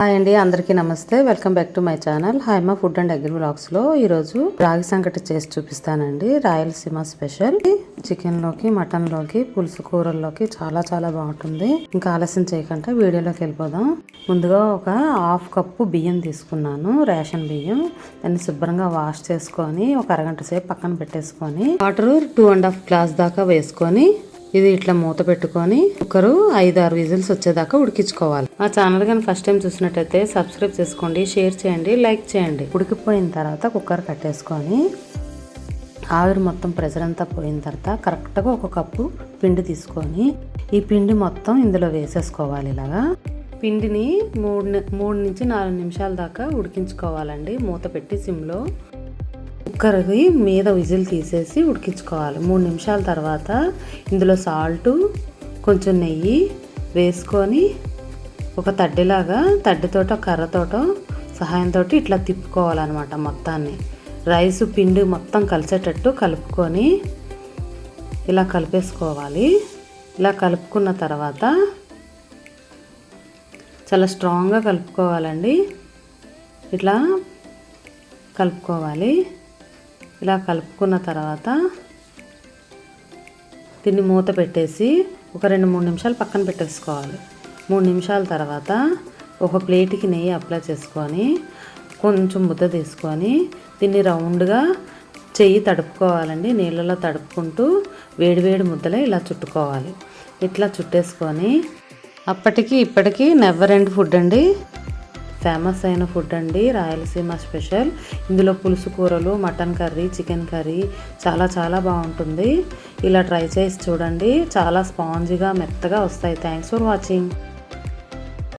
Hi అండి అందరికీ నమస్తే. Welcome back to my channel. Hi మా ఫుడ్ అండ్ అగ్రి బ్లాగ్స్లో ఈరోజు రాగి సంకటి చేసి చూపిస్తానండి. రాయలసీమ స్పెషల్. చికెన్లోకి మటన్లోకి మటన్లోకి పులుసు కూరల్లోకి చాలా చాలా బాగుంటుంది. ఇంకా ఆలస్యం చేయకుండా వీడియోలోకి వెళ్ళిపోదాం. ముందుగా ఒక హాఫ్ కప్పు బియ్యం తీసుకున్నాను రేషన్ బియ్యం. దాన్ని శుభ్రంగా వాష్ చేసుకొని ఒక అరగంట సేపు పక్కన పెట్టేసుకొని water two and half glass దాకా వేసుకొని ఇది ఇట్లా మూత పెట్టుకొని కుక్కరు ఐదు ఆరు విజిల్స్ వచ్చేదాకా ఉడికించుకోవాలి. మా ఛానల్ కానీ ఫస్ట్ టైం చూసినట్టయితే సబ్స్క్రైబ్ చేసుకోండి షేర్ చేయండి లైక్ చేయండి. ఉడికిపోయిన తర్వాత కుక్కర్ కట్టేసుకొని ఆవిరి మొత్తం ప్రెషర్ అంతా పోయిన తర్వాత కరెక్ట్గా ఒక కప్పు పిండి తీసుకొని ఈ పిండి మొత్తం ఇందులో వేసేసుకోవాలి ఇలాగా. పిండిని మూడు మూడు నుంచి నాలుగు నిమిషాల దాకా ఉడికించుకోవాలండి. మూత పెట్టి సిమ్లో కుక్కర్కి మీద విజిల్ తీసేసి ఉడికించుకోవాలి. మూడు నిమిషాల తర్వాత ఇందులో సాల్టు కొంచెం నెయ్యి వేసుకొని ఒక తడ్డిలాగా తడ్డితోటో కర్రతోటో సహాయంతో ఇట్లా తిప్పుకోవాలన్నమాట మొత్తాన్ని. రైస్ పిండి మొత్తం కలిసేటట్టు కలుపుకొని ఇలా కలిపేసుకోవాలి. ఇలా కలుపుకున్న తర్వాత చాలా స్ట్రాంగ్గా కలుపుకోవాలండి. ఇట్లా కలుపుకోవాలి. ఇలా కలుపుకున్న తర్వాత దీన్ని మూత పెట్టేసి ఒక రెండు మూడు నిమిషాలు పక్కన పెట్టేసుకోవాలి. మూడు నిమిషాల తర్వాత ఒక ప్లేట్కి నెయ్యి అప్లై చేసుకొని కొంచెం ముద్ద తీసుకొని దీన్ని రౌండ్గా చెయ్యి తడుపుకోవాలండి. నీళ్ళలో తడుపుకుంటూ వేడివేడి ముద్దలే ఇలా చుట్టుకోవాలి. ఇట్లా చుట్టేసుకొని అప్పటికి ఇప్పటికి నెవర్ ఎండ్ ఫుడ్ అండి. ఫేమస్ అయిన ఫుడ్ అండి రాయలసీమ స్పెషల్. ఇందులో పులుసు కూరలు మటన్ కర్రీ చికెన్ కర్రీ చాలా చాలా బాగుంటుంది. ఇలా ట్రై చేసి చూడండి. చాలా స్పాంజీగా మెత్తగా వస్తాయి. Thanks for watching